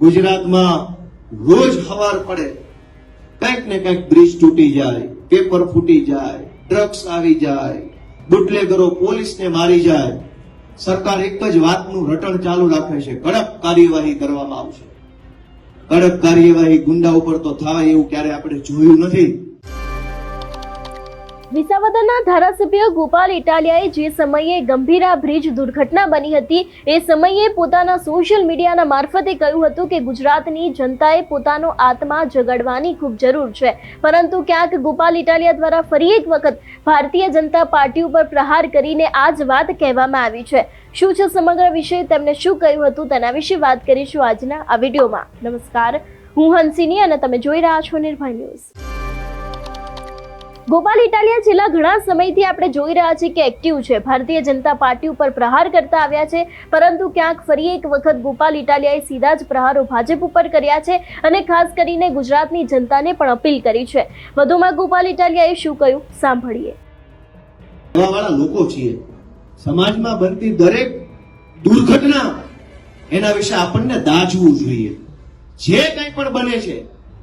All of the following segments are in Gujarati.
ગુજરાતમાં રોજ હવાર પડે, કંઈક ને કંઈક બ્રિજ તૂટી જાય, પેપર ફૂટી જાય ડ્રગ્સ આવી જાય, બુટલેગરો પોલીસને મારી જાય. સરકાર એક જ વાતનું રટણ ચાલુ રાખે છે, કડક કાર્યવાહી કરવામાં આવશે. કડક કાર્યવાહી ગુંડા ઉપર તો થાય એવું ક્યારે આપણે જોયું નથી. વિસાવદરના ધારાસભ્ય ગોપાલ ઇટાલિયાએ જે સમયે ગંભીરા બ્રિજ દુર્ઘટના બની હતી, એ સમયે પોતાના સોશિયલ મીડિયાના મારફતે કહ્યું હતું કે ગુજરાતની જનતાએ પોતાનો આત્મા જગાડવાની ખૂબ જરૂર છે. પરંતુ ક્યાંક ગોપાલ ઇટાલિયા દ્વારા ફરી એક વખત ભારતીય જનતા પાર્ટી ઉપર પ્રહાર કરીને આ જ વાત કહેવામાં આવી છે. શું છે સમગ્ર વિષય? તેમણે શું કહ્યું હતું? તેના વિશે વાત કરીશું આજના આ વિડીયોમાં. નમસ્કાર. હું હંસિની અને તમે જોઈ રહ્યા છો નિર્ભય ન્યૂઝ. ગોપાલ, ઇટાલિયા છેલ્લા ઘણા સમયથી આપણે જોઈ રહ્યા છીએ કે એક્ટિવ છે. ભારતીય જનતા પાર્ટી ઉપર પ્રહાર કરતા આવ્યા છે. પરંતુ ક્યાંક ફરી એક વખત ગોપાલ, ઇટાલિયાએ સીધા જ પ્રહારો ભાજપ ઉપર કર્યા છે અને ખાસ કરીને ગુજરાતની જનતાને પણ અપીલ કરી છે. વધુમાં ગોપાલ, ઇટાલિયાએ શું કહ્યું? સાંભળીએ. લોકો છીએ. સમાજમાં બનતી દરેક દુર્ઘટના એના વિશે આપણને દાજવું જોઈએ. જે કંઈ પણ બને છે,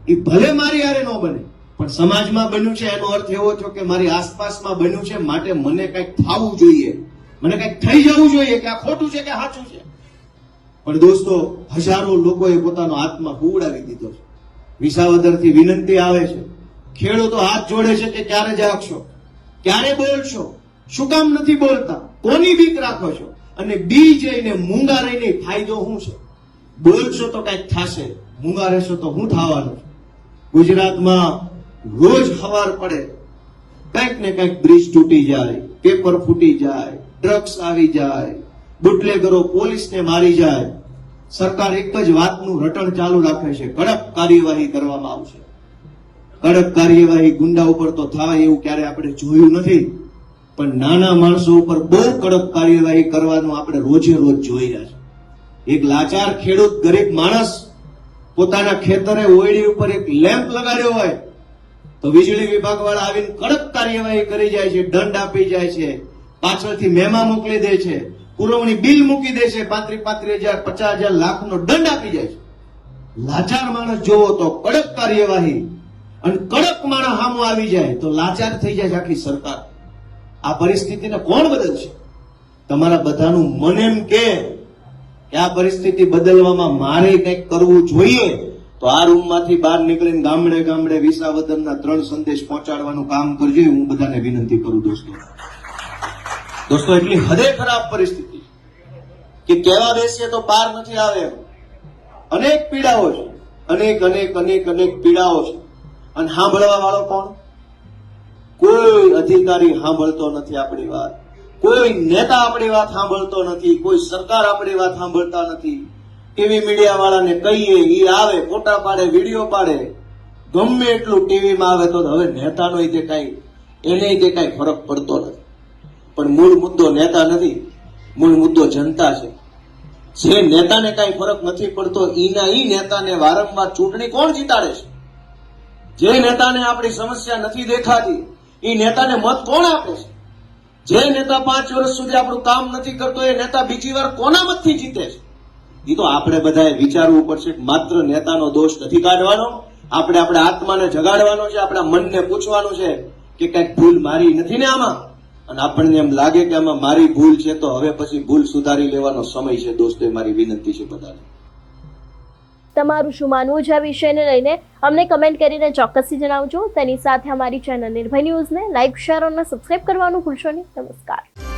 એ ભલે મારી હારે ન બને પણ સમાજમાં બન્યું છે, એનો અર્થ એવો થયો કે મારી આસપાસમાં બન્યું છે, માટે મને કંઈક થવું જોઈએ. મને કંઈક થઈ જવું જોઈએ કે આ ખોટું છે કે સાચું છે. પણ દોસ્તો, હજારો લોકોએ પોતાનો આત્મા ઉડાવી દીધો છે. વિસાવદરથી વિનંતી આવે છે. ખેડૂતો હાથ જોડે છે કે ક્યારે જાગશો? ક્યારે બોલશો? શું કામ નથી બોલતા? કોની બીક રાખો છો? અને બી જઈને મૂંગા રહીને ફાયદો શું છે? બોલશો તો કંઈક થશે, મૂંગા રહેશો તો હું થવાનું ગુજરાતમાં રોજ હવાર પડે, કંઈક ને કંઈક બ્રિજ તૂટી જાય, પેપર ફૂટી જાય, ડ્રગ્સ આવી જાય, બુટલેગરો પોલીસને મારી જાય. સરકાર એક જ વાતનું રટણ ચાલુ રાખે છે, કડક કાર્યવાહી કરવામાં આવશે. કડક કાર્યવાહી ગુંડા ઉપર તો થાય એવું ક્યારે આપણે જોયું નથી, પણ નાના માણસો ઉપર બહુ કડક કાર્યવાહી કરવાનું આપણે રોજે રોજ જોઈ રહ્યા છે. એક લાચાર ખેડૂત ગરીબ માણસ પોતાના ખેતરે ઓયડી ઉપર એક લેમ્પ લગાડ્યો હોય તો વીજળી વિભાગ વાળા આવીને કડક કાર્યવાહી કરી જાય છે, દંડ આપી જાય છે, પાછળથી મેમા મોકલી દે છે, પુરવણી બિલ મૂકી દે છે, પાંત્રી પાંત્રી હજાર, પચાસ હજાર લાખનો દંડ આપી જાય છે. લાચાર માણસ જોવો તો કડક કાર્યવાહી અને કડક માણસ હામો આવી જાય તો લાચાર થઈ જાય છે આખી સરકાર. આ પરિસ્થિતિને કોણ બદલશે? તમારા બધાનું મન એમ કે કે આ પરિસ્થિતિ બદલવામાં મારે કંઈક કરવું જોઈએ. તો આ રૂમમાંથી બહાર નીકળીને ગામડે ગામડે વિસાવદનના ત્રણ સંદેશ પહોંચાડવાનું કામ કરજો હું બધાને વિનંતી કરું દોસ્તો. દોસ્તો, એટલી હદે ખરાબ પરિસ્થિતિ કે કહેવા બેસીએ તો પાર નથી આવે અનેક પીડાઓ છે. અનેક અનેક અનેક અનેક પીડાઓ છે. અને સાંભળવા વાળો કોણ? કોઈ અધિકારી સાંભળતો નથી આપણી વાત. કોઈ નેતા આપણી વાત સાંભળતો નથી. કોઈ સરકાર આપણી વાત સાંભળતા નથી. ટીવી મીડિયા વાળાને કહીએ, ઈ આવે, ફોટા પાડે, વીડિયો પાડે. ગમે એટલું ટીવીમાં આવે તો હવે નેતાનો જે કઈ, એને જે કઈ ફરક પડતો નથી. પણ મૂળ મુદ્દો નેતા નથી, મૂળ મુદ્દો જનતા છે. જે નેતાને કઈ ફરક નથી પડતો, ઈના ઈ નેતાને વારંવાર ચૂંટણી કોણ જીતાડે છે? જે નેતાને આપણી સમસ્યા નથી દેખાતી એ નેતાને મત કોણ આપે છે? જે નેતા પાંચ વર્ષ સુધી આપણું કામ નથી કરતો, એ નેતા બીજી વાર કોના મતથી જીતે છે? એ તો આપણે બધાએ વિચારવું પડશે માત્ર નેતાનો દોષ નથી કાઢવાનો, આપણે આપણે આત્માને જગાડવાનો છે, આપણા મનને પૂછવાનું છે કે કંઈક ભૂલ મારી નથી ને આમાં? અને આપણને એમ લાગે કે આમાં મારી ભૂલ છે તો હવે પછી ભૂલ સુધારી લેવાનો સમય છે. દોસ્તો, એ મારી વિનંતી છે બધાને. તમારું શું માનવું છે આ વિષયને લઈને? અમને કમેન્ટ કરીને ચોક્કસથી જણાવજો. તેની સાથે અમારી ચેનલ નિર્ભય ન્યૂઝને લાઇક શેર અને સબસ્ક્રાઇબ કરવાનું ભૂલશો નહીં. નમસ્કાર.